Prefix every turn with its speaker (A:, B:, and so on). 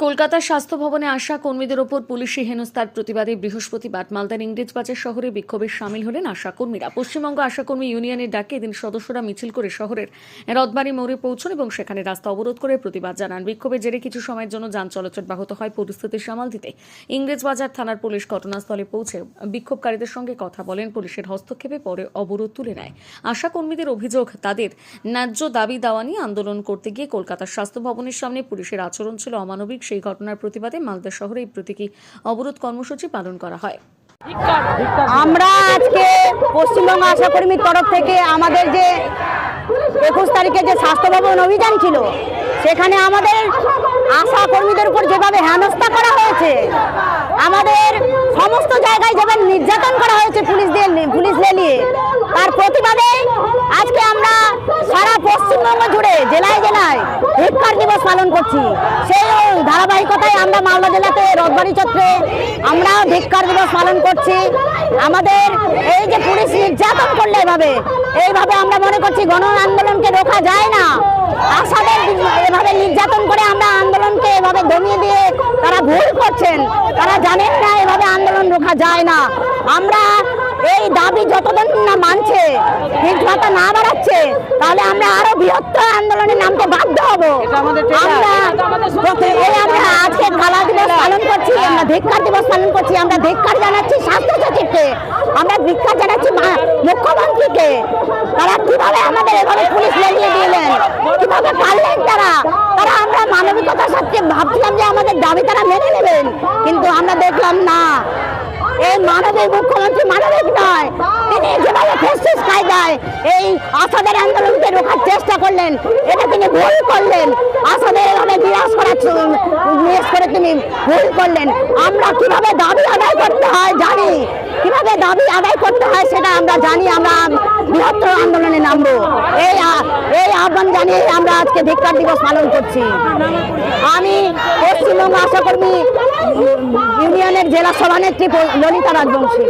A: কলকাতার স্বাস্থ্য ভবনে আসা কর্মীদের ওপর পুলিশি হেনস্থার প্রতিবাদে বৃহস্পতিবার মালদার ইংরেজবাজার শহরে বিক্ষোভে সামিল হলেন আশা কর্মীরা পশ্চিমবঙ্গ আশা কর্মী ইউনিয়নের ডাকে এদিন সদস্যরা মিছিল করে শহরের রথবাড়ি মোড়ে পৌঁছন এবং সেখানে রাস্তা অবরোধ করে প্রতিবাদ জানান। বিক্ষোভের জেরে কিছু সময়ের জন্য যান চলাচল ব্যাহত হয় পরিস্থিতি সামাল দিতে। ইংরেজবাজার থানার পুলিশ ঘটনাস্থলে পৌঁছে বিক্ষোভকারীদের সঙ্গে কথা বলেন। পুলিশের হস্তক্ষেপে পরে অবরোধ তুলে নেয়। আশা কর্মীদের অভিযোগ, তাদের ন্যায্য দাবি দাওয়া নিয়ে আন্দোলন করতে গিয়ে কলকাতার স্বাস্থ্য ভবনের সামনে পুলিশের আচরণ ছিল অমানবিক। সেই ঘটনার প্রতিবাদে মালদা শহরে এই প্রতীকী অবরোধ কর্মসূচি পালন করা হয়।
B: আমরা আজকে পশ্চিমবঙ্গ আশা কর্মীর তরফ থেকে আমাদের যে একুশ তারিখে যে স্বাস্থ্য ভবন অভিযান ছিল, সেখানে আমাদের আশা কর্মীদের উপর যেভাবে হেনস্থা করা হয়েছে, আমাদের সমস্ত জায়গায় যেভাবে নির্যাতন করা হয়েছে পুলিশ দিয়ে, পুলিশ নিয়ে, তার প্রতিবাদে আজকে আমরা সারা পশ্চিমবঙ্গ জুড়ে জেলায় জেলায় ধিক্কার দিবস পালন করছি। সেই ধারাবাহিকতায় আমরা মালদা জেলাতে রথবাড়ি চত্রে আমরাও ধিক্কার দিবস পালন করছি। আমাদের এই যে পুলিশ নির্যাতন করলে এভাবে, এইভাবে আমরা মনে করছি গণ আন্দোলনকে রোখা যায় না। আশাদের এভাবে নির্যাতন করে আমরা আন্দোলনকে এভাবে দমিয়ে দিয়ে তারা ভুল করছেন, তারা জানেন না এভাবে আন্দোলন রোখা যায় না। আমরা এই দাবি যতদিন না মানছে ফিট ভাতা না বাড়াচ্ছে তাহলে আমরা আরও বৃহত্তর আন্দোলনে নামতে বাধ্য হব। আমরা আজকে কালা দিবস পালন করছি আমরা ধিক্কার দিবস পালন করছি আমরা ধিক্কার জানাচ্ছি স্বাস্থ্য সচিবকে আমরা ধিক্কার জানাচ্ছি মুখ্যমন্ত্রীকে। তারা কীভাবে আমাদের এভাবে পুলিশ লেগিয়ে দিলেন কীভাবে পারলেন তারা? তারা আমরা মানবিকতার সাথে ভাবছিলাম যে আমাদের দাবি তারা মেনে নেবেন কিন্তু আমরা দেখলাম না। এই মানবিক মুখ্যমন্ত্রী মানবিক ফেসিস এই আসাদের আন্দোলনকে রোখার চেষ্টা করলেন। এটা তিনি ভুল করলেন। আসাদের এভাবে বিরাজ করার নিরাশ করে তিনি ভুল করলেন। আমরা কীভাবে দাবি আদায় করতে হয় জানি? কীভাবে দাবি আদায় করতে হয় সেটা আমরা জানি, আমরা বৃহত্তর আন্দোলনে নামবো। এই এই আহ্বান জানিয়ে আমরা আজকে ধিক্কার দিবস পালন করছি। আমি পশ্চিমবঙ্গ আশাকর্মী ইউনিয়নের জেলা সভানেত্রী ললিতা রাজবংশী।